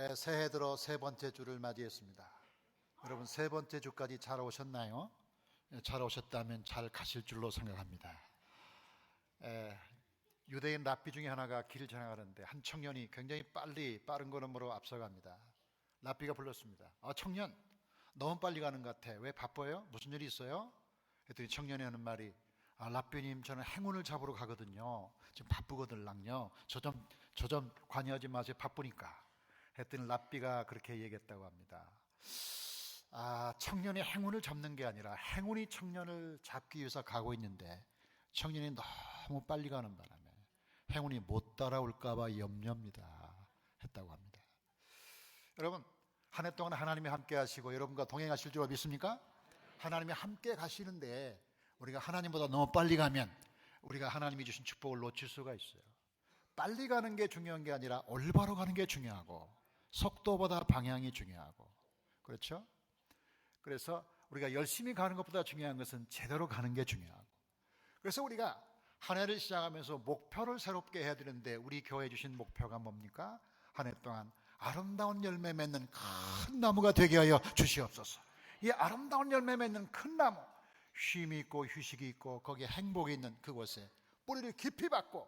에, 새해 들어 세 번째 주를 맞이했습니다. 여러분 세 번째 주까지 잘 오셨나요? 예, 잘 오셨다면 잘 가실 줄로 생각합니다. 에, 유대인 랍비 중에 하나가 길을 지나가는데 한 청년이 굉장히 빨리 빠른 걸음으로 앞서갑니다. 랍비가 불렀습니다. 아 청년 너무 빨리 가는 것 같아. 왜 바빠요? 무슨 일이 있어요? 했더니 청년이 하는 말이 아, 랍비님 저는 행운을 잡으러 가거든요. 지금 바쁘거든랑요. 저좀 저 좀 관여하지 마세요. 바쁘니까. 했더니 랍비가 그렇게 얘기했다고 합니다. 아, 청년이 행운을 잡는 게 아니라 행운이 청년을 잡기 위해서 가고 있는데 청년이 너무 빨리 가는 바람에 행운이 못 따라올까봐 염려입니다. 했다고 합니다. 여러분, 한 해 동안 하나님이 함께 하시고 여러분과 동행하실 줄 믿습니까? 하나님이 함께 가시는데 우리가 하나님보다 너무 빨리 가면 우리가 하나님이 주신 축복을 놓칠 수가 있어요. 빨리 가는 게 중요한 게 아니라 올바로 가는 게 중요하고 속도보다 방향이 중요하고 그렇죠? 그래서 우리가 열심히 가는 것보다 중요한 것은 제대로 가는 게 중요하고 그래서 우리가 한 해를 시작하면서 목표를 새롭게 해야 되는데 우리 교회 주신 목표가 뭡니까? 한 해 동안 아름다운 열매 맺는 큰 나무가 되게 하여 주시옵소서. 이 아름다운 열매 맺는 큰 나무, 쉼이 있고 휴식이 있고 거기에 행복이 있는 그곳에 뿌리를 깊이 받고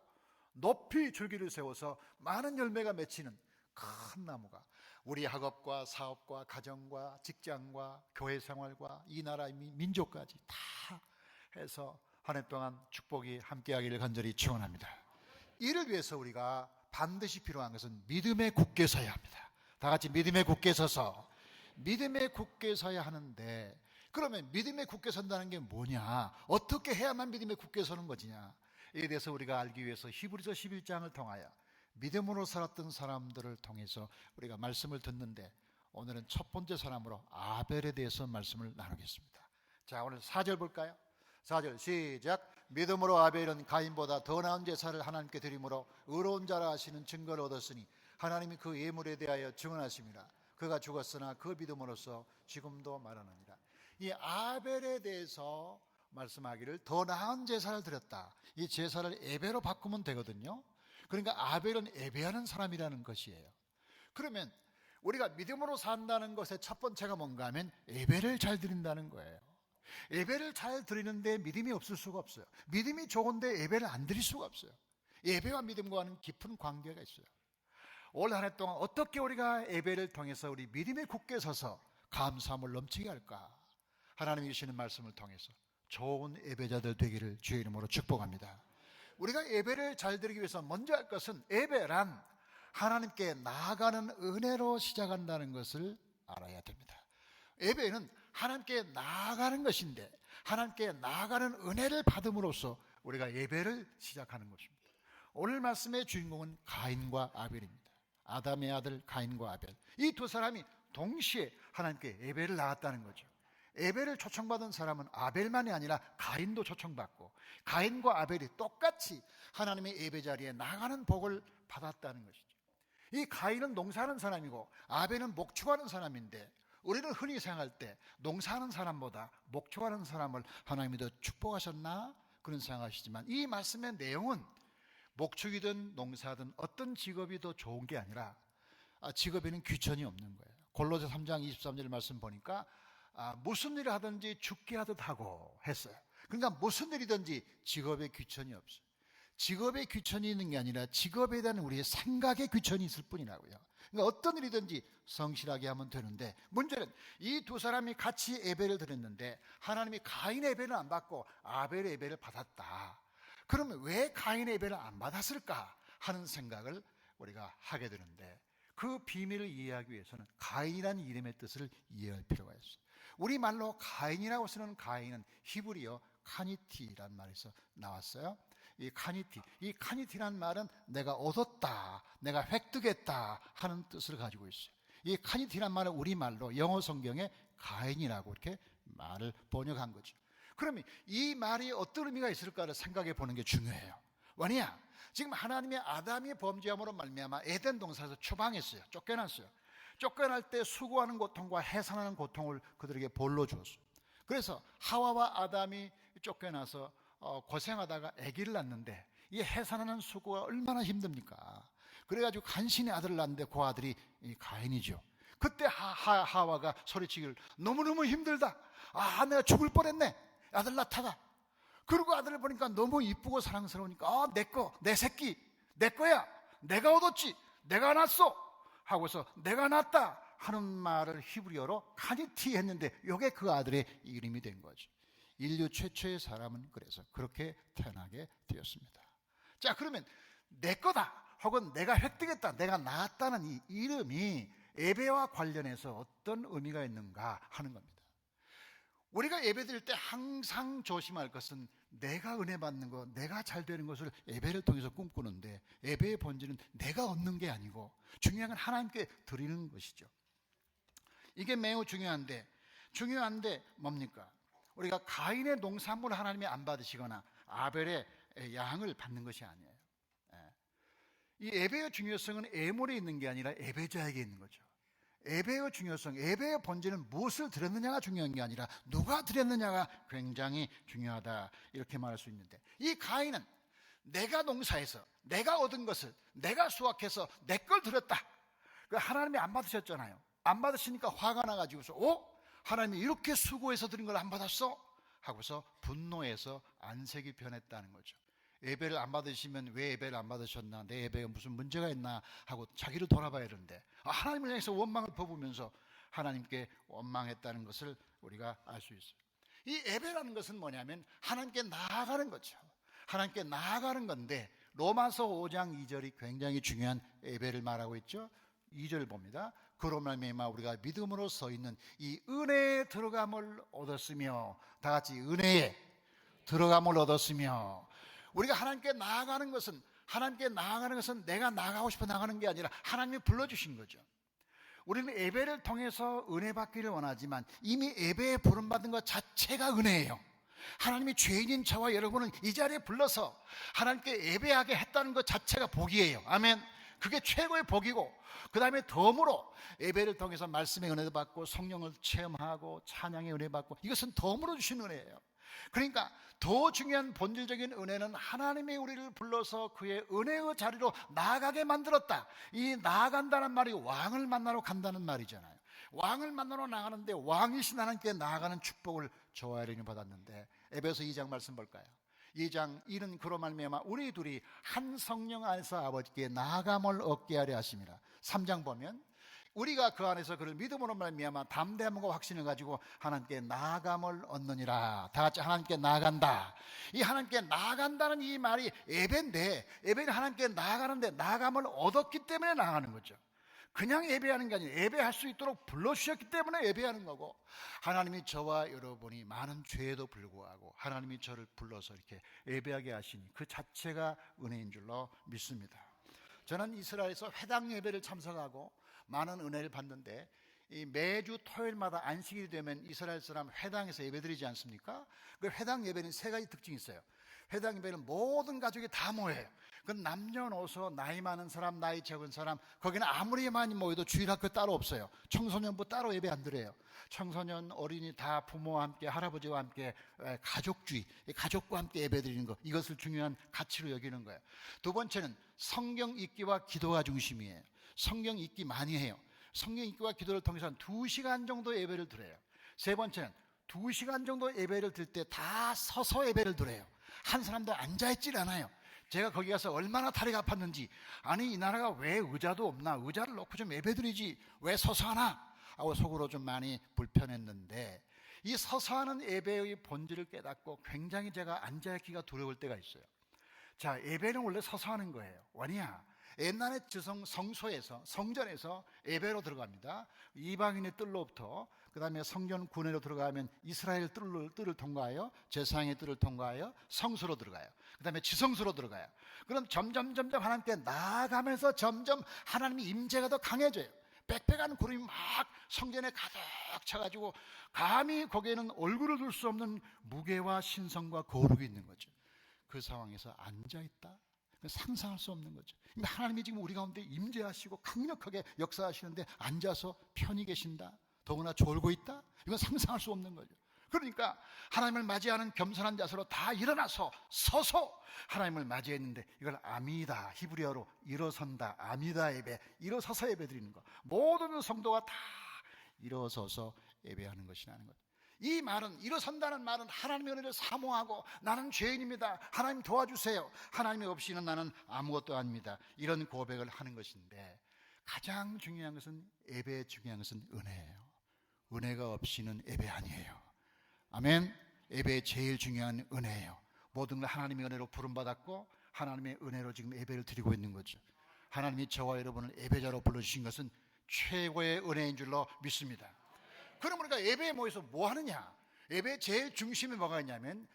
높이 줄기를 세워서 많은 열매가 맺히는 큰 나무가 우리 학업과 사업과 가정과 직장과 교회 생활과 이 나라의 민- 민족까지 다 해서 한 해 동안 축복이 함께하기를 간절히 축원합니다. 이를 위해서 우리가 반드시 필요한 것은 믿음에 굳게 서야 합니다. 다 같이 믿음에 굳게 서서 믿음에 굳게 서야 하는데 그러면 믿음에 굳게 선다는 게 뭐냐? 어떻게 해야만 믿음에 굳게 서는 것이냐? 이에 대해서 우리가 알기 위해서 히브리서 11장을 통하여 믿음으로 살았던 사람들을 통해서 우리가 말씀을 듣는데 오늘은 첫 번째 사람으로 아벨에 대해서 말씀을 나누겠습니다. 자, 오늘 4절 볼까요? 4절 시작 믿음으로 아벨은 가인보다 더 나은 제사를 하나님께 드림으로 의로운 자라 하시는 증거를 얻었으니 하나님이 그 예물에 대하여 증언하십니다. 그가 죽었으나 그 믿음으로써 지금도 말하느니라. 이 아벨에 대해서 말씀하기를 더 나은 제사를 드렸다. 이 제사를 예배로 바꾸면 되거든요. 그러니까 아벨은 예배하는 사람이라는 것이에요. 그러면 우리가 믿음으로 산다는 것의 첫 번째가 뭔가 하면 예배를 잘 드린다는 거예요. 예배를 잘 드리는데 믿음이 없을 수가 없어요. 믿음이 좋은데 예배를 안 드릴 수가 없어요. 예배와 믿음과는 깊은 관계가 있어요. 올 한 해 동안 어떻게 우리가 예배를 통해서 우리 믿음에 굳게 서서 감사함을 넘치게 할까? 하나님이 주시는 말씀을 통해서 좋은 예배자들 되기를 주의 이름으로 축복합니다. 우리가 예배를 잘 드리기 위해서 먼저 할 것은 예배란 하나님께 나아가는 은혜로 시작한다는 것을 알아야 됩니다. 예배는 하나님께 나아가는 것인데 하나님께 나아가는 은혜를 받음으로써 우리가 예배를 시작하는 것입니다. 오늘 말씀의 주인공은 가인과 아벨입니다. 아담의 아들 가인과 아벨. 이 두 사람이 동시에 하나님께 예배를 나갔다는 거죠. 예배를 초청받은 사람은 아벨만이 아니라 가인도 초청받고 가인과 아벨이 똑같이 하나님의 예배 자리에 나가는 복을 받았다는 것이죠. 이 가인은 농사하는 사람이고 아벨은 목축하는 사람인데 우리는 흔히 생각할 때 농사하는 사람보다 목축하는 사람을 하나님이 더 축복하셨나 그런 생각하시지만 이 말씀의 내용은 목축이든 농사든 어떤 직업이 더 좋은 게 아니라 아, 직업에는 귀천이 없는 거예요. 골로새 3장 23절 말씀 보니까 아, 무슨 일을 하든지 죽게 하듯 하고 했어요. 그러니까 무슨 일이든지 직업에 귀천이 없어요. 직업에 귀천이 있는 게 아니라 직업에 대한 우리의 생각에 귀천이 있을 뿐이라고요. 그러니까 어떤 일이든지 성실하게 하면 되는데 문제는 이 두 사람이 같이 예배를 드렸는데 하나님이 가인 예배를 안 받고 아벨 예배를 받았다. 그러면 왜 가인 예배를 안 받았을까 하는 생각을 우리가 하게 되는데 그 비밀을 이해하기 위해서는 가인이라는 이름의 뜻을 이해할 필요가 있어요. 우리말로 가인이라고 쓰는 가인은 히브리어 카니티라는 말에서 나왔어요. 이 카니티, 이 카니티라는 말은 내가 얻었다, 내가 획득했다 하는 뜻을 가지고 있어요. 이 카니티란 말은 우리말로 영어 성경에 가인이라고 이렇게 말을 번역한 거죠. 그러면 이 말이 어떤 의미가 있을까를 생각해 보는 게 중요해요. 왜냐? 지금 하나님의 아담이 범죄함으로 말미암아 에덴 동산에서 추방했어요. 쫓겨났어요. 쫓겨날 때 수고하는 고통과 해산하는 고통을 그들에게 벌로 주었어요. 그래서 하와와 아담이 쫓겨나서 어, 고생하다가 아기를 낳는데 이 해산하는 수고가 얼마나 힘듭니까? 그래가지고 간신히 아들을 낳는데 그 아들이 이 가인이죠. 그때 하, 하, 하 와가 소리치기를 너무너무 힘들다. 아, 내가 죽을 뻔했네. 아들 낳다가. 그리고 아들을 보니까 너무 이쁘고 사랑스러우니까 아, 내 거, 내 새끼, 내 거야. 내가 얻었지. 내가 낳았어. 하고서 내가 낳았다 하는 말을 히브리어로 카니티 했는데 이게 그 아들의 이름이 된 거죠. 인류 최초의 사람은 그래서 그렇게 태어나게 되었습니다. 자, 그러면 내 거다 혹은 내가 획득했다, 내가 낳았다는 이 이름이 예배와 관련해서 어떤 의미가 있는가 하는 겁니다. 우리가 예배 드릴 때 항상 조심할 것은 내가 은혜 받는 것, 내가 잘 되는 것을 예배를 통해서 꿈꾸는데 예배의 본질은 내가 얻는 게 아니고 중요한 건 하나님께 드리는 것이죠. 이게 매우 중요한데 중요한데 뭡니까? 우리가 가인의 농산물 하나님이 안 받으시거나 아벨의 양을 받는 것이 아니에요. 예. 이 예배의 중요성은 애물에 있는 게 아니라 예배자에게 있는 거죠. 예배의 중요성, 예배의 본질은 무엇을 드렸느냐가 중요한 게 아니라 누가 드렸느냐가 굉장히 중요하다 이렇게 말할 수 있는데 이 가인은 내가 농사해서 내가 얻은 것을 내가 수확해서 내 걸 드렸다. 그 하나님이 안 받으셨잖아요. 안 받으시니까 화가 나가지고서 어? 하나님이 이렇게 수고해서 드린 걸 안 받았어? 하고서 분노해서 안색이 변했다는 거죠. 예배를 안 받으시면 왜 예배를 안 받으셨나? 내 예배가 무슨 문제가 있나? 하고 자기를 돌아봐야 되는데 아, 하나님을 향해서 원망을 퍼부면서 하나님께 원망했다는 것을 우리가 알 수 있어요. 이 예배라는 것은 뭐냐면 하나님께 나아가는 거죠. 하나님께 나아가는 건데 로마서 5장 2절이 굉장히 중요한 예배를 말하고 있죠. 2절 봅니다. 그로 말미암아 우리가 믿음으로 서 있는 이 은혜에 들어감을 얻었으며 다 같이 은혜에 들어감을 얻었으며 우리가 하나님께 나아가는 것은 하나님께 나아가는 것은 내가 나가고 싶어 나가는 게 아니라 하나님이 불러주신 거죠. 우리는 예배를 통해서 은혜 받기를 원하지만 이미 예배에 부름받은 것 자체가 은혜예요. 하나님이 죄인인 저와 여러분은 이 자리에 불러서 하나님께 예배하게 했다는 것 자체가 복이에요. 아멘. 그게 최고의 복이고 그 다음에 덤으로 예배를 통해서 말씀의 은혜도 받고 성령을 체험하고 찬양의 은혜 받고 이것은 덤으로 주신 은혜예요. 그러니까 더 중요한 본질적인 은혜는 하나님이 우리를 불러서 그의 은혜의 자리로 나아가게 만들었다. 이 나아간다는 말이 왕을 만나러 간다는 말이잖아요. 왕을 만나러 나가는데 왕이신 하나님께 나아가는 축복을 조아린이 받았는데 에베소 2장 말씀 볼까요? 2장 1은 그로 말미암아 우리 둘이 한 성령 안에서 아버지께 나아감을 얻게 하려 하심이라. 3장 보면 우리가 그 안에서 그를 믿음으로 말미암아 담대함과 확신을 가지고 하나님께 나아감을 얻느니라. 다 같이 하나님께 나아간다. 이 하나님께 나아간다는 이 말이 예배인데 예배는 하나님께 나아가는데 나아감을 얻었기 때문에 나아가는 거죠. 그냥 예배하는 게 아니라 예배할 수 있도록 불러주셨기 때문에 예배하는 거고 하나님이 저와 여러분이 많은 죄에도 불구하고 하나님이 저를 불러서 이렇게 예배하게 하시니 그 자체가 은혜인 줄로 믿습니다. 저는 이스라엘에서 회당 예배를 참석하고 많은 은혜를 받는데 이 매주 토요일마다 안식일이 되면 이스라엘 사람 회당에서 예배드리지 않습니까? 그 회당 예배는 세 가지 특징이 있어요. 회당 예배는 모든 가족이 다 모여요. 그 남녀노소 나이 많은 사람, 나이 적은 사람, 거기는 아무리 많이 모여도 주일학교 따로 없어요. 청소년부 따로 예배 안 드려요. 청소년, 어린이 다 부모와 함께, 할아버지와 함께 가족주의, 가족과 함께 예배 드리는 것, 이것을 중요한 가치로 여기는 거예요. 두 번째는 성경 읽기와 기도가 중심이에요. 성경 읽기 많이 해요. 성경 읽기와 기도를 통해서 두 시간 정도 예배를 드려요. 세 번째는 두 시간 정도 예배를 들 때 다 서서 예배를 드려요. 한 사람도 앉아있질 않아요. 제가 거기 가서 얼마나 다리가 아팠는지 아니 이 나라가 왜 의자도 없나 의자를 놓고 좀 예배드리지 왜 서서 하나 하고 속으로 좀 많이 불편했는데 이 서서 하는 예배의 본질을 깨닫고 굉장히 제가 앉아있기가 두려울 때가 있어요 자 예배는 원래 서서 하는 거예요 왜냐 옛날에 지성 성소에서 성전에서 예배로 들어갑니다 이방인의 뜰로부터 그 다음에 성전 군회로 들어가면 이스라엘 뜰을, 뜰을 통과하여 제사장의 뜰을 통과하여 성수로 들어가요. 그 다음에 지성수로 들어가요. 그럼 점점 점점 하나님께 나아가면서 점점 하나님의 임재가 더 강해져요. 빽빽한 구름이 막 성전에 가득 차가지고 감히 거기에는 얼굴을 둘 수 없는 무게와 신성과 거룩이 있는 거죠. 그 상황에서 앉아 있다? 상상할 수 없는 거죠. 하나님이 지금 우리 가운데 임재하시고 강력하게 역사하시는데 앉아서 편히 계신다? 더구나 졸고 있다? 이건 상상할 수 없는 거죠. 그러니까 하나님을 맞이하는 겸손한 자세로 다 일어나서 서서 하나님을 맞이했는데 이걸 아미다 히브리어로 일어선다 아미다 예배 일어서서 예배 드리는 거 모든 성도가 다 일어서서 예배하는 것이라는 것. 이 말은 일어선다는 말은 하나님의 은혜를 사모하고 나는 죄인입니다. 하나님 도와주세요. 하나님이 없이는 나는 아무것도 아닙니다. 이런 고백을 하는 것인데 가장 중요한 것은 예배의 중요한 것은 은혜예요. 은혜가 없이는 예배 아니에요. 아멘. 예배의 제일 중요한 은혜예요. 모든 걸 하나님의 은혜로 부름받았고 하나님의 은혜로 지금 예배를 드리고 있는 거죠. 하나님이 저와 여러분을 예배자로 불러주신 것은 최고의 은혜인 줄로 믿습니다. 그럼 우리가 예배에 모여서 뭐 하느냐? 예배의 제일 중심에 뭐가 있냐면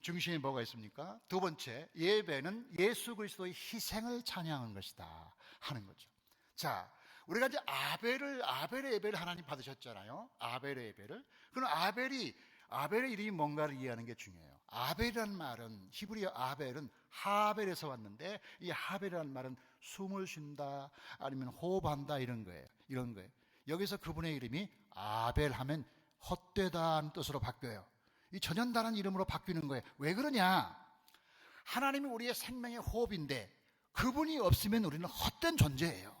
중심에 뭐가 있습니까? 두 번째, 예배는 예수 그리스도의 희생을 찬양한 것이다 하는 거죠. 자, 우리가 이제 아벨을 아벨의 예배를 하나님 받으셨잖아요. 아벨의 예배를. 그럼 아벨이 아벨의 이름이 뭔가를 이해하는 게 중요해요. 아벨이라는 말은 히브리어 아벨은 하벨에서 왔는데 이 하벨이라는 말은 숨을 쉰다 아니면 호흡한다 이런 거예요. 이런 거예요. 여기서 그분의 이름이 아벨 하면 헛되다는 뜻으로 바뀌어요. 이 전연다는 이름으로 바뀌는 거예요. 왜 그러냐? 하나님이 우리의 생명의 호흡인데 그분이 없으면 우리는 헛된 존재예요.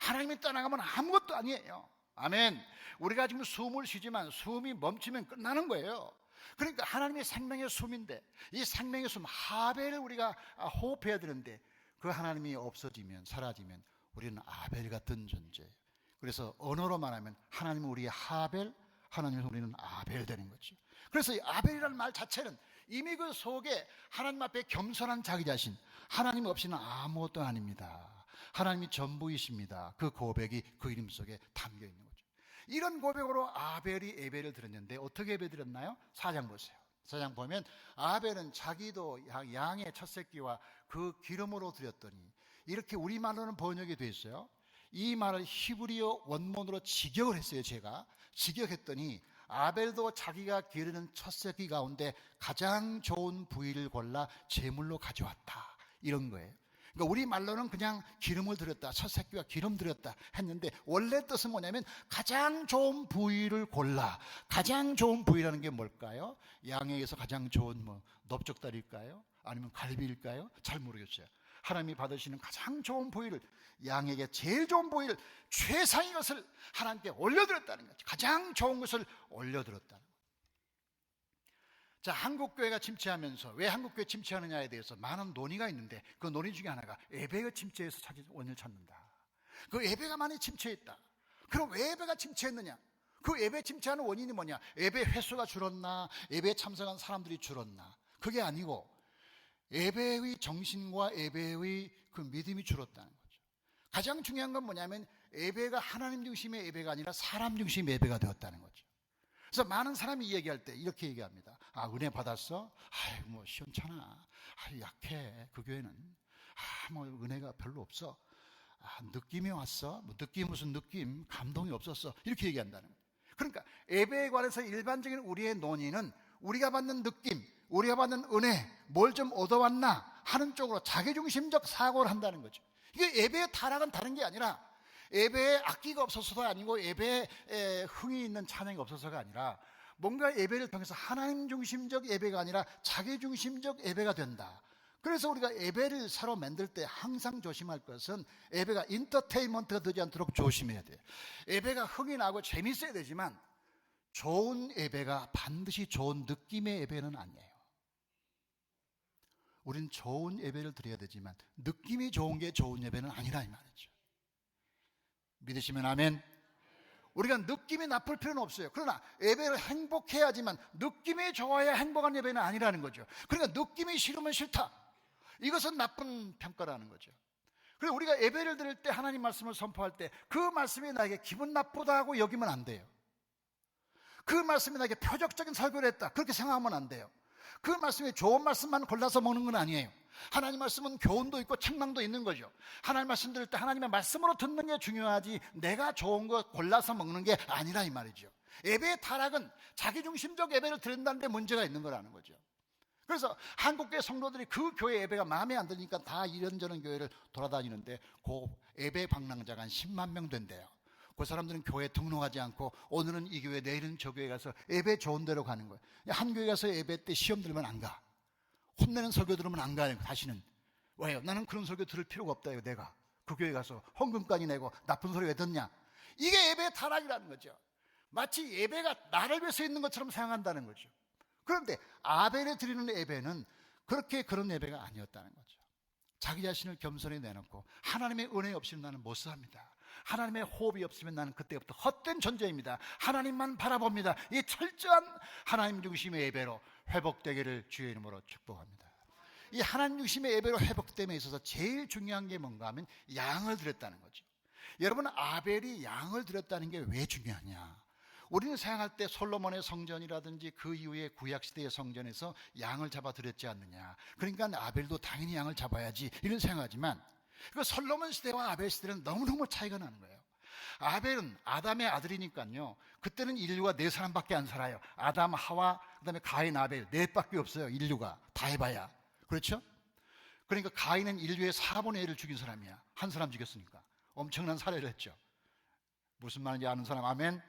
하나님이 떠나가면 아무것도 아니에요. 아멘. 우리가 지금 숨을 쉬지만 숨이 멈추면 끝나는 거예요. 그러니까 하나님의 생명의 숨인데 이 생명의 숨 하벨을 우리가 호흡해야 되는데 그 하나님이 없어지면 사라지면 우리는 아벨 같은 존재예요. 그래서 언어로 말하면 하나님은 우리의 하벨, 하나님은 우리는 아벨 되는 거죠. 그래서 이 아벨이라는 말 자체는 이미 그 속에 하나님 앞에 겸손한 자기 자신, 하나님 없이는 아무것도 아닙니다. 하나님이 전부이십니다. 그 고백이 그 이름 속에 담겨 있는 거죠. 이런 고백으로 아벨이 예배를 드렸는데 어떻게 예배 드렸나요? 사장 보세요. 사장 보면 아벨은 자기도 양의 첫 새끼와 그 기름으로 드렸더니 이렇게 우리말로는 번역이 돼 있어요. 이 말을 히브리어 원문으로 직역을 했어요, 제가. 직역했더니 아벨도 자기가 기르는 첫 새끼 가운데 가장 좋은 부위를 골라 제물로 가져왔다. 이런 거예요. 그러니까 우리 말로는 그냥 기름을 들였다. 첫 새끼와 기름 들였다 했는데 원래 뜻은 뭐냐면 가장 좋은 부위를 골라. 가장 좋은 부위라는 게 뭘까요? 양에게서 가장 좋은 뭐 넓적다리일까요? 아니면 갈비일까요? 잘 모르겠어요. 하나님이 받으시는 가장 좋은 부위를 양에게 제일 좋은 부위를 최상의 것을 하나님께 올려드렸다는 거죠. 가장 좋은 것을 올려드렸다는 거죠. 자, 한국교회가 침체하면서 왜 한국교회 침체하느냐에 대해서 많은 논의가 있는데 그 논의 중에 하나가 예배가 침체해서 자기 원인을 찾는다. 그 예배가 많이 침체했다. 그럼 왜 예배가 침체했느냐? 그 예배 침체하는 원인이 뭐냐? 예배 횟수가 줄었나? 예배에 참석한 사람들이 줄었나? 그게 아니고 예배의 정신과 예배의 그 믿음이 줄었다는 거죠. 가장 중요한 건 뭐냐면 예배가 하나님 중심의 예배가 아니라 사람 중심의 예배가 되었다는 거죠. 그래서 많은 사람이 얘기할 때 이렇게 얘기합니다. 아, 은혜 받았어? 아이, 뭐, 시원찮아. 아, 약해. 그 교회는. 아, 뭐, 은혜가 별로 없어. 아, 느낌이 왔어? 뭐, 느낌 무슨 느낌? 감동이 없었어. 이렇게 얘기한다는 거예요. 그러니까, 예배에 관해서 일반적인 우리의 논의는 우리가 받는 느낌, 우리가 받는 은혜, 뭘 좀 얻어왔나 하는 쪽으로 자기중심적 사고를 한다는 거죠. 이게 예배의 타락은 다른 게 아니라 예배에 악기가 없어서가 아니고 예배에 흥이 있는 찬양이 없어서가 아니라 뭔가 예배를 통해서 하나님 중심적 예배가 아니라 자기 중심적 예배가 된다. 그래서 우리가 예배를 새로 만들 때 항상 조심할 것은 예배가 인터테인먼트가 되지 않도록 조심해야 돼요. 예배가 흥이 나고 재밌어야 되지만 좋은 예배가 반드시 좋은 느낌의 예배는 아니에요. 우린 좋은 예배를 드려야 되지만 느낌이 좋은 게 좋은 예배는 아니라 이 말이죠. 믿으시면 아멘. 우리가 느낌이 나쁠 필요는 없어요. 그러나 예배를 행복해야지만 느낌이 좋아야 행복한 예배는 아니라는 거죠. 그러니까 느낌이 싫으면 싫다. 이것은 나쁜 평가라는 거죠. 그리고 우리가 예배를 드릴 때 하나님 말씀을 선포할 때 그 말씀이 나에게 기분 나쁘다고 여기면 안 돼요. 그 말씀이 나에게 표적적인 설교를 했다. 그렇게 생각하면 안 돼요. 그 말씀이 좋은 말씀만 골라서 먹는 건 아니에요. 하나님 말씀은 교훈도 있고 책망도 있는 거죠. 하나님 말씀 들을 때 하나님의 말씀으로 듣는 게 중요하지 내가 좋은 거 골라서 먹는 게 아니라 이 말이죠. 예배의 타락은 자기중심적 예배를 드린다는 데 문제가 있는 거라는 거죠. 그래서 한국교회 성도들이 그 교회 예배가 마음에 안 드니까 다 이런저런 교회를 돌아다니는데 그 예배 방랑자가 한 10만 명 된대요. 그 사람들은 교회 등록하지 않고 오늘은 이 교회 내일은 저 교회 가서 예배 좋은 데로 가는 거예요. 한 교회 가서 예배 때 시험 들으면 안 가. 혼내는 설교 들으면 안 가요. 다시는. 왜요? 나는 그런 설교 들을 필요가 없다. 요 내가. 그 교회 가서 헌금까지 내고 나쁜 소리 왜 듣냐? 이게 예배의 타락이라는 거죠. 마치 예배가 나를 위해서 있는 것처럼 생각한다는 거죠. 그런데 아벨에 드리는 예배는 그렇게 그런 예배가 아니었다는 거죠. 자기 자신을 겸손히 내놓고 하나님의 은혜 없이는 나는 못 삽니다. 하나님의 호흡이 없으면 나는 그때부터 헛된 존재입니다. 하나님만 바라봅니다. 이 철저한 하나님 중심의 예배로 회복되기를 주의 이름으로 축복합니다. 이 하나님 중심의 예배로 회복됨에 있어서 제일 중요한 게 뭔가 하면 양을 드렸다는 거죠. 여러분 아벨이 양을 드렸다는 게 왜 중요하냐? 우리는 생각할 때 솔로몬의 성전이라든지 그 이후에 구약 시대의 성전에서 양을 잡아 드렸지 않느냐. 그러니까 아벨도 당연히 양을 잡아야지 이런 생각하지만 그 솔로몬 시대와 아벨 시대는 너무너무 차이가 나는 거예요. 아벨은 아담의 아들이니까요. 그때는 인류가 네 사람밖에 안 살아요. 아담, 하와, 그다음에 가인, 아벨 넷밖에 없어요. 인류가 다 해봐야 그렇죠? 그러니까 가인은 인류의 4분의 1을 죽인 사람이야. 한 사람 죽였으니까 엄청난 살해를 했죠. 무슨 말인지 아는 사람 아멘.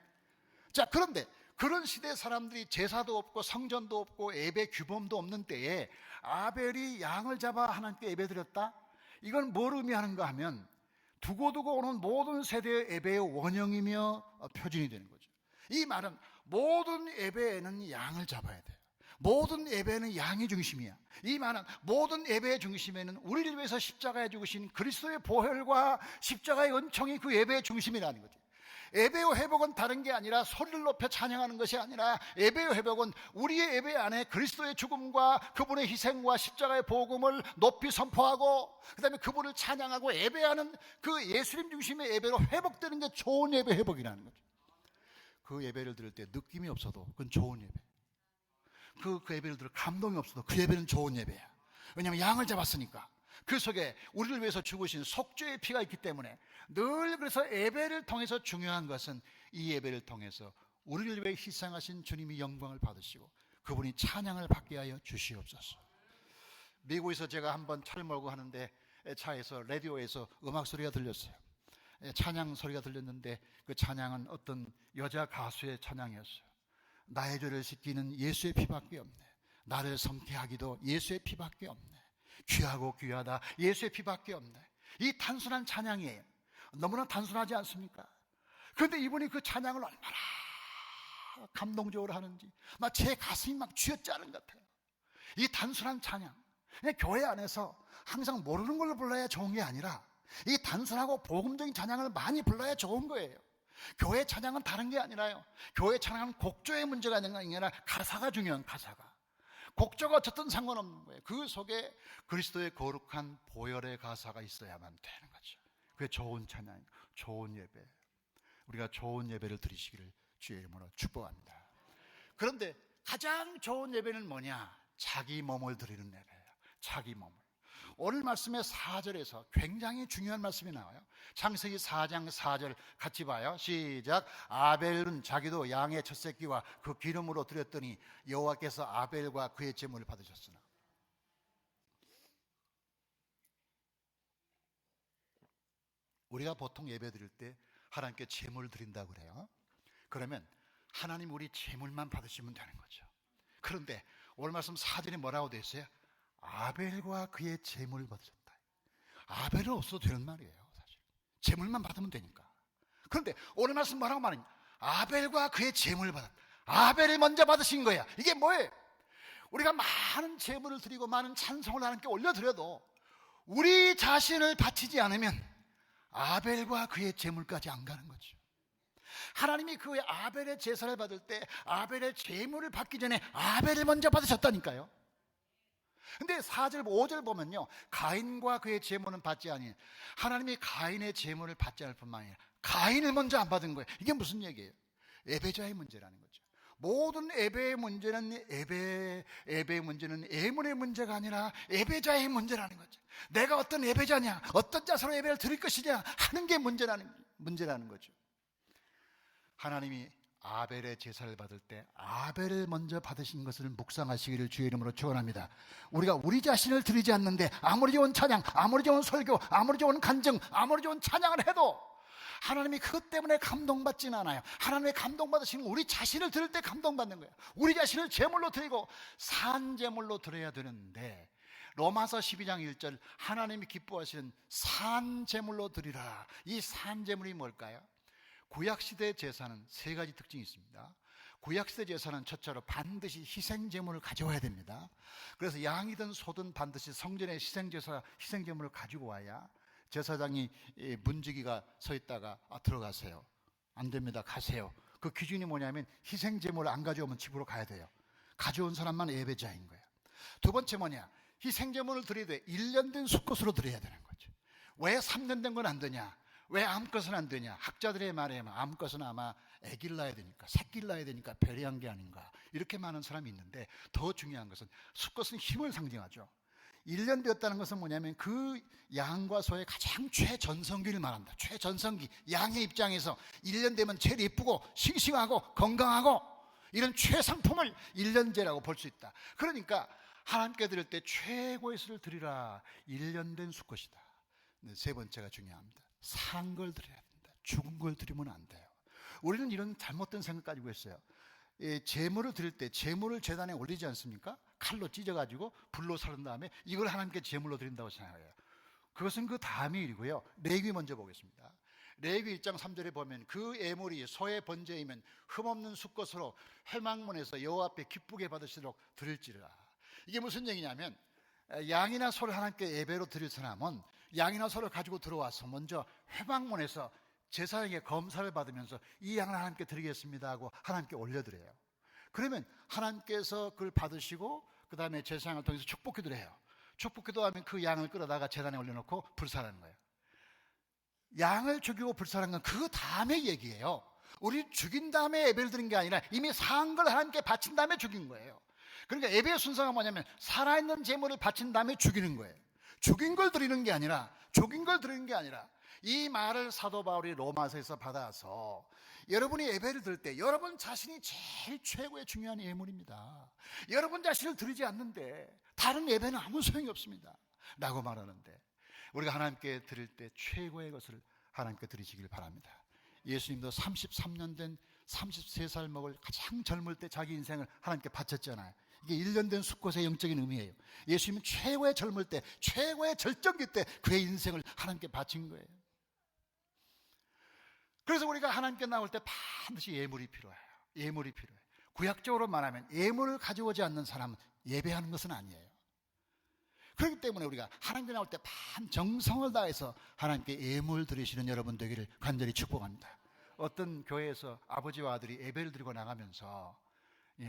자, 그런데 그런 시대 사람들이 제사도 없고 성전도 없고 예배 규범도 없는 때에 아벨이 양을 잡아 하나님께 예배 드렸다? 이건 뭘 의미하는가 하면 두고두고 오는 모든 세대의 예배의 원형이며 표준이 되는 거죠. 이 말은 모든 예배에는 양을 잡아야 돼요. 모든 예배는 양이 중심이야. 이 말은 모든 예배의 중심에는 우리를 위해서 십자가에 죽으신 그리스도의 보혈과 십자가의 은총이 그 예배의 중심이라는 거죠. 예배의 회복은 다른 게 아니라 소리를 높여 찬양하는 것이 아니라 예배의 회복은 우리의 예배 안에 그리스도의 죽음과 그분의 희생과 십자가의 복음을 높이 선포하고 그다음에 그분을 찬양하고 예배하는 그 예수님 중심의 예배로 회복되는 게 좋은 예배 회복이라는 거죠. 그 예배를 들을 때 느낌이 없어도 그건 좋은 예배. 그, 그 예배를 들을 감동이 없어도 그 예배는 좋은 예배야. 왜냐하면 양을 잡았으니까. 그 속에 우리를 위해서 죽으신 속죄의 피가 있기 때문에 늘 그래서 예배를 통해서 중요한 것은 이 예배를 통해서 우리를 위해 희생하신 주님이 영광을 받으시고 그분이 찬양을 받게 하여 주시옵소서. 미국에서 제가 한번 차를 몰고 하는데 차에서 라디오에서 음악 소리가 들렸어요. 찬양 소리가 들렸는데 그 찬양은 어떤 여자 가수의 찬양이었어요. 나의 죄를 씻기는 예수의 피밖에 없네. 나를 성케하기도 예수의 피밖에 없네. 귀하고 귀하다. 예수의 피밖에 없네. 이 단순한 찬양이에요. 너무나 단순하지 않습니까? 그런데 이분이 그 찬양을 얼마나 감동적으로 하는지 막 제 가슴이 막 쥐어짜는 것 같아요. 이 단순한 찬양. 교회 안에서 항상 모르는 걸로 불러야 좋은 게 아니라 이 단순하고 복음적인 찬양을 많이 불러야 좋은 거예요. 교회 찬양은 다른 게 아니라요. 교회 찬양은 곡조의 문제가 아니라 가사가 중요한 가사가. 곡조가 어쨌든 상관없는 거예요. 그 속에 그리스도의 거룩한 보혈의 가사가 있어야만 되는 거죠. 그게 좋은 찬양, 좋은 예배. 우리가 좋은 예배를 드리시기를 주의 이름으로 축복합니다. 그런데 가장 좋은 예배는 뭐냐? 자기 몸을 드리는 예배예요. 자기 몸을. 오늘 말씀의 4절에서 굉장히 중요한 말씀이 나와요. 창세기 4장 4절 같이 봐요. 시작. 아벨은 자기도 양의 첫 새끼와 그 기름으로 드렸더니 여호와께서 아벨과 그의 제물을 받으셨으나. 우리가 보통 예배 드릴 때 하나님께 제물 드린다고 그래요. 그러면 하나님 우리 제물만 받으시면 되는 거죠. 그런데 오늘 말씀 4절에 뭐라고 되어 있어요? 아벨과 그의 재물 받으셨다. 아벨은 없어도 되는 말이에요, 사실. 재물만 받으면 되니까. 그런데 오늘 말씀 뭐라고 말하냐? 아벨과 그의 재물을 받았. 아벨이 먼저 받으신 거야. 이게 뭐예요? 우리가 많은 재물을 드리고 많은 찬송을 하나님께 올려드려도 우리 자신을 바치지 않으면 아벨과 그의 재물까지 안 가는 거죠. 하나님이 그 아벨의 제사를 받을 때 아벨의 재물을 받기 전에 아벨을 먼저 받으셨다니까요. 근데 4절, 5절 보면요. 가인과 그의 재물은 받지 아니. 하나님이 가인의 재물을 받지 않을 뿐만 아니라 가인을 먼저 안 받은 거예요. 이게 무슨 얘기예요? 예배자의 문제라는 거죠. 모든 예배의 문제는 예배, 예배의 문제는 예물의 문제가 아니라 예배자의 문제라는 거죠. 내가 어떤 예배자냐, 어떤 자세로 예배를 드릴 것이냐 하는 게 문제라는, 문제라는 거죠. 하나님이 아벨의 제사를 받을 때 아벨을 먼저 받으신 것을 묵상하시기를 주의 이름으로 축원합니다. 우리가 우리 자신을 드리지 않는데 아무리 좋은 찬양, 아무리 좋은 설교, 아무리 좋은 간증, 아무리 좋은 찬양을 해도 하나님이 그것 때문에 감동받지는 않아요. 하나님의 감동받으시는 우리 자신을 드릴 때 감동받는 거예요. 우리 자신을 제물로 드리고 산 제물로 드려야 되는데 로마서 12장 1절 하나님이 기뻐하시는 산 제물로 드리라. 이 산 제물이 뭘까요? 구약 시대 제사는 세 가지 특징이 있습니다. 구약시대 제사는 첫째로 반드시 희생제물을 가져와야 됩니다. 그래서 양이든 소든 반드시 성전에 희생제사, 희생제물을 가지고 와야 제사장이 문지기가 서 있다가 아, 들어가세요. 안 됩니다. 가세요. 그 기준이 뭐냐면 희생제물을 안 가져오면 집으로 가야 돼요. 가져온 사람만 예배자인 거예요. 두 번째 뭐냐? 희생제물을 드리되 1년 된 수컷으로 드려야 되는 거죠. 왜 3년 된 건 안 되냐? 왜 암컷은 안 되냐? 학자들의 말에 의하면 암컷은 아마 애기를 낳아야 되니까, 새끼를 낳아야 되니까 배려한 게 아닌가. 이렇게 많은 사람이 있는데 더 중요한 것은 수컷은 힘을 상징하죠. 1년 되었다는 것은 뭐냐면 그 양과 소의 가장 최전성기를 말한다. 최전성기. 양의 입장에서 1년 되면 제일 예쁘고 싱싱하고 건강하고 이런 최상품을 1년제라고 볼 수 있다. 그러니까 하나님께 드릴 때 최고의 수를 드리라. 1년 된 수컷이다. 네, 세 번째가 중요합니다. 산 걸 드려야 된다. 죽은 걸 드리면 안 돼요. 우리는 이런 잘못된 생각 가지고 있어요. 예, 재물을 드릴 때 재물을 재단에 올리지 않습니까? 칼로 찢어가지고 불로 사른 다음에 이걸 하나님께 재물로 드린다고 생각해요. 그것은 그 다음의 일이고요. 레위 먼저 보겠습니다. 레위 1장 3절에 보면 그 애물이 소의 번제이면 흠없는 수것으로 회망문에서 여호와 앞에 기쁘게 받으시도록 드릴지라. 이게 무슨 얘기냐면 양이나 소를 하나님께 예배로 드릴 사람은 양이나 소를 가지고 들어와서 먼저 회망문에서 제사장에게 검사를 받으면서 이 양을 하나님께 드리겠습니다 하고 하나님께 올려드려요. 그러면 하나님께서 그걸 받으시고 그 다음에 제사장을 통해서 축복기도를 해요. 축복기도 하면 그 양을 끌어다가 재단에 올려놓고 불사하는 거예요. 양을 죽이고 불사하는 건 그 다음에 얘기예요. 우리 죽인 다음에 예배를 드린 게 아니라 이미 산걸 하나님께 바친 다음에 죽인 거예요. 그러니까 예배의 순서가 뭐냐면 살아있는 재물을 바친 다음에 죽이는 거예요. 죽인 걸 드리는 게 아니라 죽인 걸 드리는 게 아니라 이 말을 사도 바울이 로마서에서 받아서 여러분이 예배를 드릴 때 여러분 자신이 제일 최고의 중요한 예물입니다. 여러분 자신을 드리지 않는데 다른 예배는 아무 소용이 없습니다. 라고 말하는데 우리가 하나님께 드릴 때 최고의 것을 하나님께 드리시길 바랍니다. 예수님도 33년 된 33살 먹을 가장 젊을 때 자기 인생을 하나님께 바쳤잖아요. 이게 1년 된 수컷의 영적인 의미예요. 예수님은 최고의 젊을 때, 최고의 절정기 때 그의 인생을 하나님께 바친 거예요. 그래서 우리가 하나님께 나올 때 반드시 예물이 필요해요. 예물이 필요해요. 구약적으로 말하면 예물을 가져오지 않는 사람은 예배하는 것은 아니에요. 그렇기 때문에 우리가 하나님께 나올 때 반 정성을 다해서 하나님께 예물 드리시는 여러분 되기를 간절히 축복합니다. 어떤 교회에서 아버지와 아들이 예배를 드리고 나가면서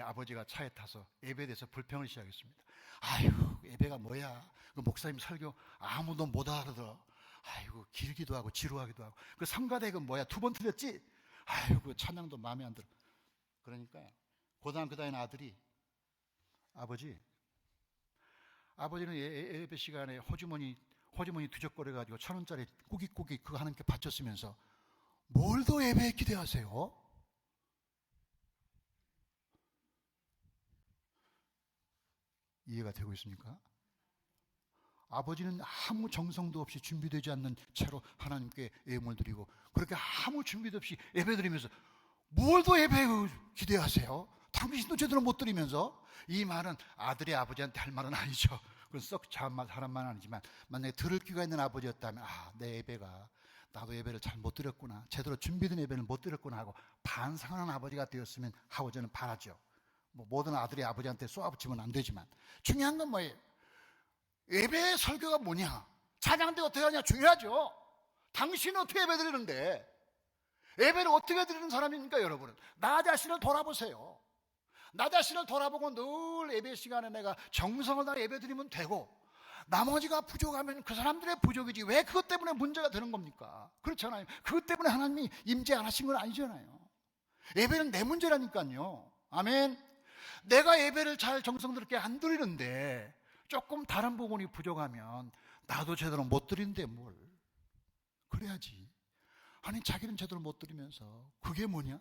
아버지가 차에 타서 예배에 대해서 불평을 시작했습니다. 아유, 예배가 뭐야? 그 목사님 설교 아무도 못 알아들어. 아이고 길기도 하고 지루하기도 하고 그 성가대가 뭐야 두 번 틀렸지? 아이고 찬양도 마음에 안 들어. 그러니까 고등학교 다니는 아들이 아버지 아버지는 예, 배 시간에 호주머니 호주머니 두적거려 가지고 천 원짜리 꾸깃꾸깃 그거 하나님께 바쳤으면서 뭘 더 예배에 기대하세요? 이해가 되고 있습니까? 아버지는 아무 정성도 없이 준비되지 않는 채로 하나님께 예물 드리고 그렇게 아무 준비도 없이 예배 드리면서 뭘 더 예배 기대하세요? 당신도 제대로 못 드리면서 이 말은 아들이 아버지한테 할 말은 아니죠. 그건 썩 잘만 사람 말 아니지만 만약에 들을 귀가 있는 아버지였다면 아, 내 예배가 나도 예배를 잘 못 드렸구나. 제대로 준비된 예배를 못 드렸구나 하고 반성하는 아버지가 되었으면 하고 저는 바라죠. 뭐 모든 아들이 아버지한테 쏘아붙이면 안 되지만 중요한 건 뭐예요? 예배의 설교가 뭐냐? 찬양대 어떻게 하냐? 중요하죠. 당신은 어떻게 예배 드리는데? 예배를 어떻게 드리는 사람입니까, 여러분은? 나 자신을 돌아보세요. 나 자신을 돌아보고 늘 예배 시간에 내가 정성을 다해 예배 드리면 되고, 나머지가 부족하면 그 사람들의 부족이지. 왜 그것 때문에 문제가 되는 겁니까? 그렇잖아요. 그것 때문에 하나님이 임재 안 하신 건 아니잖아요. 예배는 내 문제라니까요. 아멘. 내가 예배를 잘 정성스럽게 안 드리는데, 조금 다른 부분이 부족하면 나도 제대로 못 드린데 뭘. 그래야지. 아니, 자기는 제대로 못 드리면서 그게 뭐냐?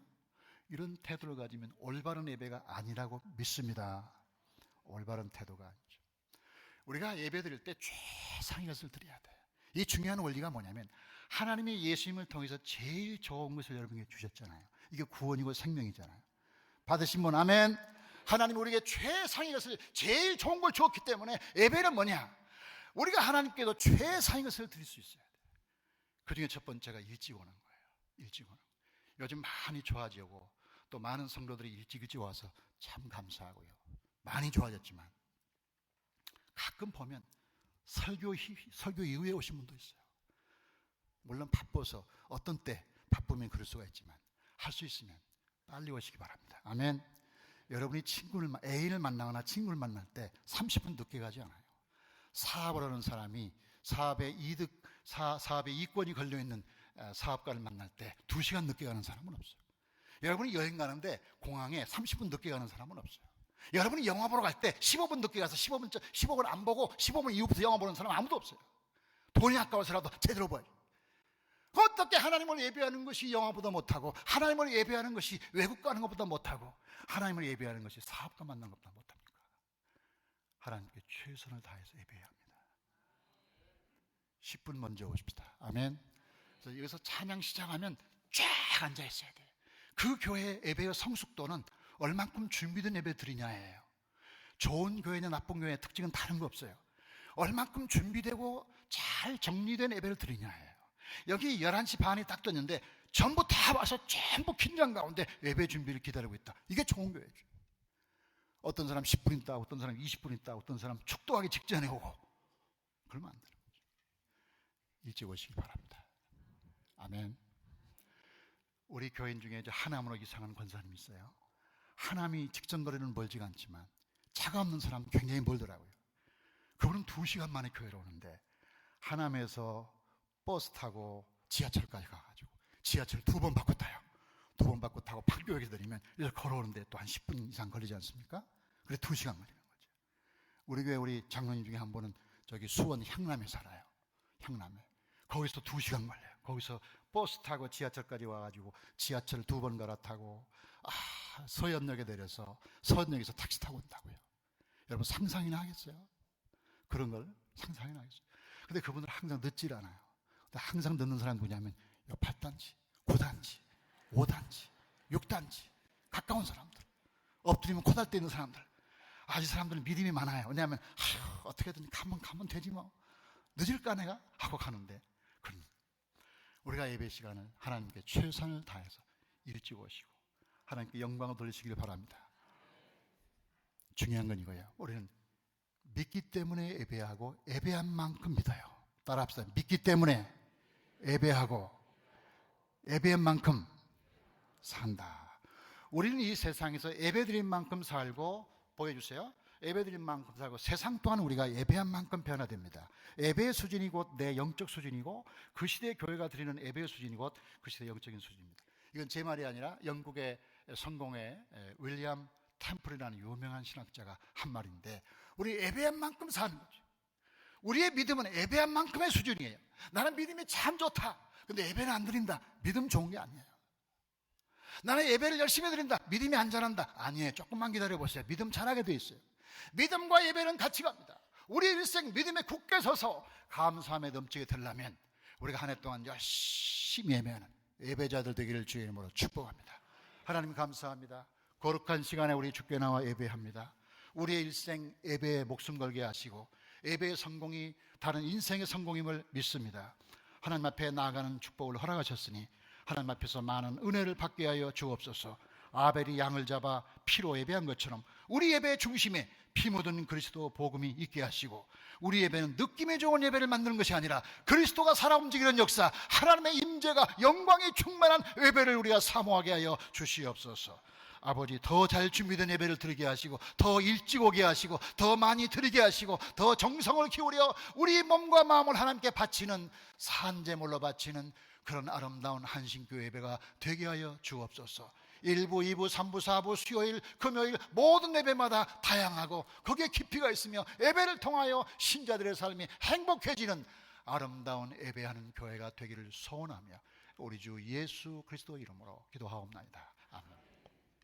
이런 태도를 가지면 올바른 예배가 아니라고 믿습니다. 올바른 태도가 아니죠. 우리가 예배 드릴 때 최상의 것을 드려야 돼. 이 중요한 원리가 뭐냐면 하나님이 예수님을 통해서 제일 좋은 것을 여러분에게 주셨잖아요. 이게 구원이고 생명이잖아요. 받으신 분 아멘. 하나님 우리에게 최상의 것을 제일 좋은 걸 주었기 때문에 예배는 뭐냐? 우리가 하나님께도 최상의 것을 드릴 수 있어야 돼. 그 중에 첫 번째가 일찍 오는 거예요. 일찍 오는. 요즘 많이 좋아지고 또 많은 성도들이 일찍 일찍 와서 참 감사하고요. 많이 좋아졌지만 가끔 보면 설교 설교 이후에 오신 분도 있어요. 물론 바빠서 어떤 때 바쁘면 그럴 수가 있지만 할 수 있으면 빨리 오시기 바랍니다. 아멘. 여러분이 친구를 애인을 만나거나 친구를 만날 때 30분 늦게 가지 않아요. 사업을 하는 사람이 사업의 이득 사, 사업의 이권이 걸려 있는 사업가를 만날 때 2시간 늦게 가는 사람은 없어요. 여러분이 여행 가는데 공항에 30분 늦게 가는 사람은 없어요. 여러분이 영화 보러 갈 때 15분 늦게 가서 15분 15분 안 보고 15분 이후부터 영화 보는 사람 아무도 없어요. 돈이 아까워서라도 제대로 봐요. 어떻게 하나님을 예배하는 것이 영화보다 못하고 하나님을 예배하는 것이 외국 가는 것보다 못하고 하나님을 예배하는 것이 사업가 만나는 것보다 못합니까? 하나님께 최선을 다해서 예배해야 합니다. 10분 먼저 오십시다. 아멘. 그래서 여기서 찬양 시작하면 쫙 앉아 있어야 돼. 그 교회 예배의 성숙도는 얼만큼 준비된 예배 드리냐예요. 좋은 교회냐 나쁜 교회의 특징은 다른 거 없어요. 얼만큼 준비되고 잘 정리된 예배를 드리냐예요. 여기 11시 반이 딱 떴는데 전부 다 와서 전부 긴장 가운데 예배 준비를 기다리고 있다. 이게 좋은 교회죠. 어떤 사람 10분 있다, 어떤 사람 20분 있다, 어떤 사람 축도하기 직전에 오고. 그러면 안 되는 거죠. 일찍 오시기 바랍니다. 아멘. 우리 교인 중에 하나님으로 이상한 권사님이 있어요. 하나님이 직전 거리는 멀지가 않지만 차가 없는 사람 굉장히 멀더라고요. 그분은 두 시간 만에 교회로 오는데 하남에서 버스 타고 지하철까지 가가지고 지하철 두 번 바꿔 타요. 두 번 바꿔 타고 판교역에 들이면 이렇게 걸어오는데 또 한 10분 이상 걸리지 않습니까? 그래 두 시간 걸리는 거죠. 우리 교회 우리 장로님 중에 한 분은 저기 수원 향남에 살아요. 향남에. 거기서 두 시간 걸려요. 거기서 버스 타고 지하철까지 와가지고 지하철 두 번 갈아타고 아, 서현역에 내려서 서현역에서 택시 타고 온다고요. 여러분 상상이나 하겠어요? 그런 걸 상상이나 하겠어요? 근데 그분들 항상 늦질 않아요. 항상 늦는 사람 누구냐면 8단지, 9단지, 5단지, 6단지 가까운 사람들 엎드리면 코달 때 있는 사람들 아, 이 사람들은 믿음이 많아요. 왜냐하면 아휴, 어떻게든 가면 가면 되지 뭐 늦을까 내가 하고 가는데 그럼 우리가 예배 시간을 하나님께 최선을 다해서 일찍 오시고 하나님께 영광을 돌리시길 바랍니다. 중요한 건 이거예요. 우리는 믿기 때문에 예배하고 예배한 만큼 믿어요. 따라 합시다. 믿기 때문에 예배하고 예배한 만큼 산다. 우리는 이 세상에서 예배드린 만큼 살고 보여주세요. 예배드린 만큼 살고 세상 또한 우리가 예배한 만큼 변화됩니다. 예배의 수준이 곧 내 영적 수준이고 그 시대의 교회가 드리는 예배의 수준이 곧 그 시대의 영적인 수준입니다. 이건 제 말이 아니라 영국의 성공의 윌리엄 템플이라는 유명한 신학자가 한 말인데 우리 예배한 만큼 사는 거죠. 우리의 믿음은 예배한 만큼의 수준이에요. 나는 믿음이 참 좋다. 근데 예배는 안 드린다. 믿음 좋은 게 아니에요. 나는 예배를 열심히 드린다. 믿음이 안 자란다. 아니에요. 조금만 기다려 보세요. 믿음 잘하게 돼 있어요. 믿음과 예배는 같이 갑니다. 우리 일생 믿음에 굳게 서서 감사함에 넘치게 되려면 우리가 한 해 동안 열심히 예배하는 예배자들 되기를 주의 이름으로 축복합니다. 하나님 감사합니다. 거룩한 시간에 우리 주께 나와 예배합니다. 우리의 일생 예배에 목숨 걸게 하시고 예배의 성공이 다른 인생의 성공임을 믿습니다. 하나님 앞에 나아가는 축복을 허락하셨으니 하나님 앞에서 많은 은혜를 받게 하여 주옵소서. 아벨이 양을 잡아 피로 예배한 것처럼 우리 예배의 중심에 피 묻은 그리스도 복음이 있게 하시고 우리 예배는 느낌이 좋은 예배를 만드는 것이 아니라 그리스도가 살아 움직이는 역사 하나님의 임재가 영광이 충만한 예배를 우리가 사모하게 하여 주시옵소서. 아버지 더 잘 준비된 예배를 드리게 하시고 더 일찍 오게 하시고 더 많이 드리게 하시고 더 정성을 기울여 우리 몸과 마음을 하나님께 바치는 산재물로 바치는 그런 아름다운 한신교 예배가 되게 하여 주옵소서. 1부, 2부, 3부, 4부, 수요일, 금요일 모든 예배마다 다양하고 거기에 깊이가 있으며 예배를 통하여 신자들의 삶이 행복해지는 아름다운 예배하는 교회가 되기를 소원하며 우리 주 예수 그리스도 이름으로 기도하옵나이다.